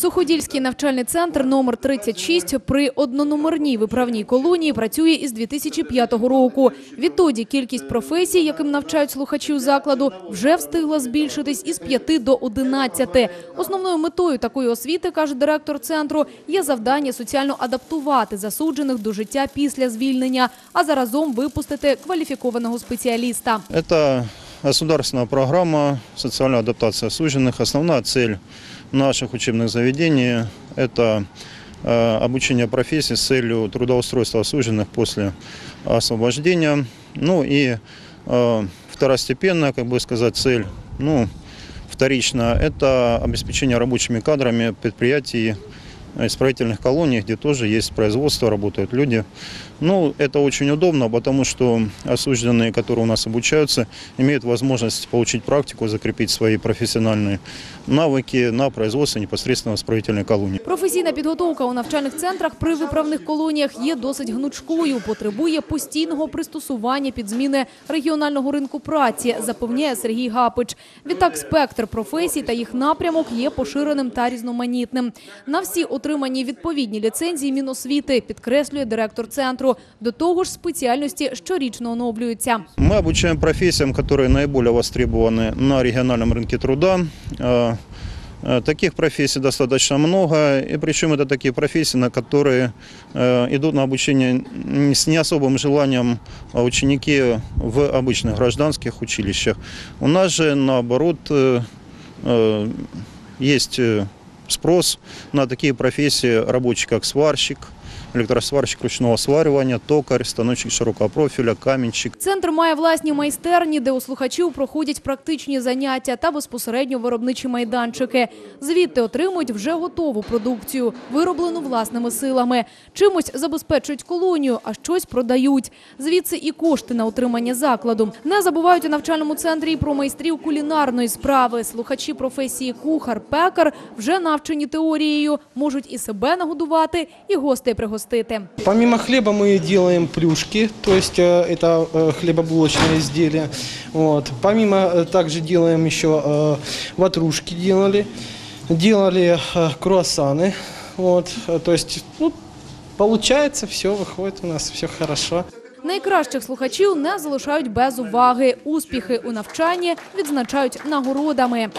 Суходільський навчальний центр номер 36 при однономерній виправній колонії працює із 2005 року. Відтоді кількість професій, яким навчають слухачів закладу, вже встигла збільшитись із 5 до 11. Основною метою такої освіти, каже директор центру, є завдання соціально адаптувати засуджених до життя після звільнення, а заразом випустити кваліфікованого спеціаліста. Это государственная программа социальной адаптации осужденных. Основная цель наших учебных заведений – это э, обучение профессии с целью трудоустройства осужденных после освобождения. Ну и э, второстепенная, как бы сказать, цель, ну, вторично, это обеспечение рабочими кадрами предприятий, исправительных колоний, где тоже есть производство, работают люди. Ну, это очень удобно, потому что осужденные, которые у нас обучаются, имеют возможность получить практику, закрепить свои профессиональные навыки на производстве непосредственно в исправительной колонии. Професійна підготовка у навчальних центрах при виправних колоніях є досить гнучкою, потребує постійного пристосування під зміни регіонального ринку праці, запевняє Сергій Гапич. Відтак спектр професій та їх напрямок є поширеним та різноманітним. На всі отримані відповідні ліцензії Міносвіти, підкреслює директор центру. До того ж, спеціальності щорічно оновлюються. Мы обучаем профессиям, которые наиболее востребованы на региональном рынке труда. Э, э, Таких профессий достаточно много, и причем это такие профессии, на которые э, идут на обучение н- с не особым желанием а, ученики в обычных гражданских училищах. У нас же наоборот э, э, есть э, спрос на такие профессии рабочие, как сварщик, электросварщик ручного сваривания, токарь, станочник широкого профиля, каменщик. Центр має власні майстерні, де у слухачів проходять практичні заняття та безпосередньо виробничі майданчики. Звідти отримують вже готову продукцію, вироблену власними силами. Чимось забезпечують колонію, а щось продають. Звідси і кошти на утримання закладу. Не забувають у навчальному центрі і про майстрів кулінарної справи. Слухачі професії кухар-пекар вже навчені теорією, можуть і себе нагодувати, і гостей пригостити. Помимо хлеба мы делаем плюшки, то есть э, это э, хлебобулочные изделия. Вот. Помимо э, также делаем еще э, ватрушки делали, делали э, круассаны. Вот. Э, То есть ну, получается все, выходит у нас все хорошо. Найкращих слухачів не залишають без уваги. Успіхи у навчанні відзначають нагородами.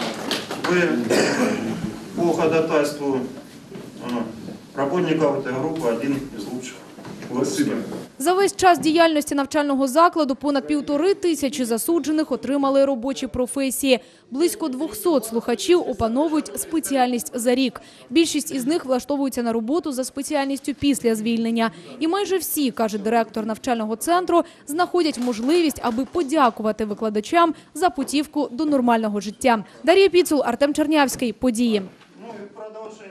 Вы по ходатайству э, работников этой группы один из лучших. Спасибо. За весь час діяльності навчального закладу понад півтори тисячі засуджених отримали робочі професії. Близько 200 слухачів опановують спеціальність за рік. Більшість із них влаштовуються на роботу за спеціальністю після звільнення. І майже всі, каже директор навчального центру, знаходять можливість, аби подякувати викладачам за путівку до нормального життя. Дар'я Піцул, Артем Чернявський. Події. Dios en